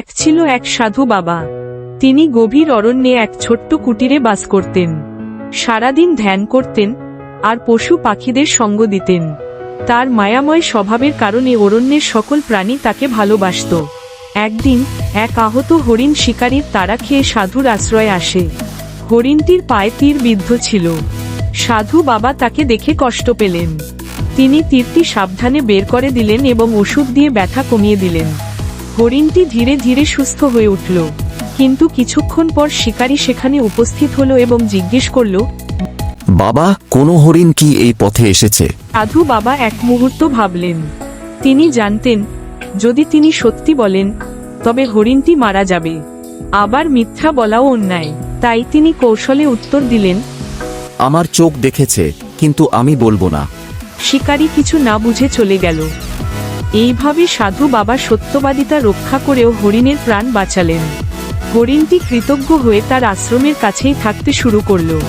এক ছিল এক সাধু বাবা। তিনি গভীর অরণ্যে এক ছোট্ট কুটিরে বাস করতেন। সারাদিন ধ্যান করতেন আর পশু পাখিদের সঙ্গ দিতেন। তার মায়াময় স্বভাবের কারণে অরণ্যের সকল প্রাণী তাকে ভালোবাসত। একদিন এক আহত হরিণ শিকারীর তারা খেয়ে সাধুর আশ্রয় আসে। হরিণটির পায়ে তীর বিদ্ধ ছিল। সাধু বাবা তাকে দেখে কষ্ট পেলেন। তিনি তীরটি সাবধানে বের করে দিলেন এবং ওষুধ দিয়ে ব্যথা কমিয়ে দিলেন। হরিণটি ধীরে ধীরে সুস্থ হয়ে উঠল। কিন্তু কিছুক্ষণ পর শিকারী সেখানে উপস্থিত হলো এবং জিজ্ঞেস করল বাবা কোনো হরিণ কি এই পথে এসেছে? সাধু বাবা এক মুহূর্ত ভাবলেন। তিনি জানতেন যদি তিনি সত্যি বলেন তবে হরিণটি মারা যাবে। আবার মিথ্যা বলাও অন্যায়। তাই তিনি কৌশলে উত্তর দিলেন আমার চোখ দেখেছে কিন্তু আমি বলব না। শিকারী কিছু না বুঝে চলে গেল। এইভাবে সাধু বাবা সত্যবাদিতা রক্ষা করেও হরিণের প্রাণ বাঁচালেন। হরিণটি কৃতজ্ঞ হয়ে তার আশ্রমের কাছেই থাকতে শুরু করল।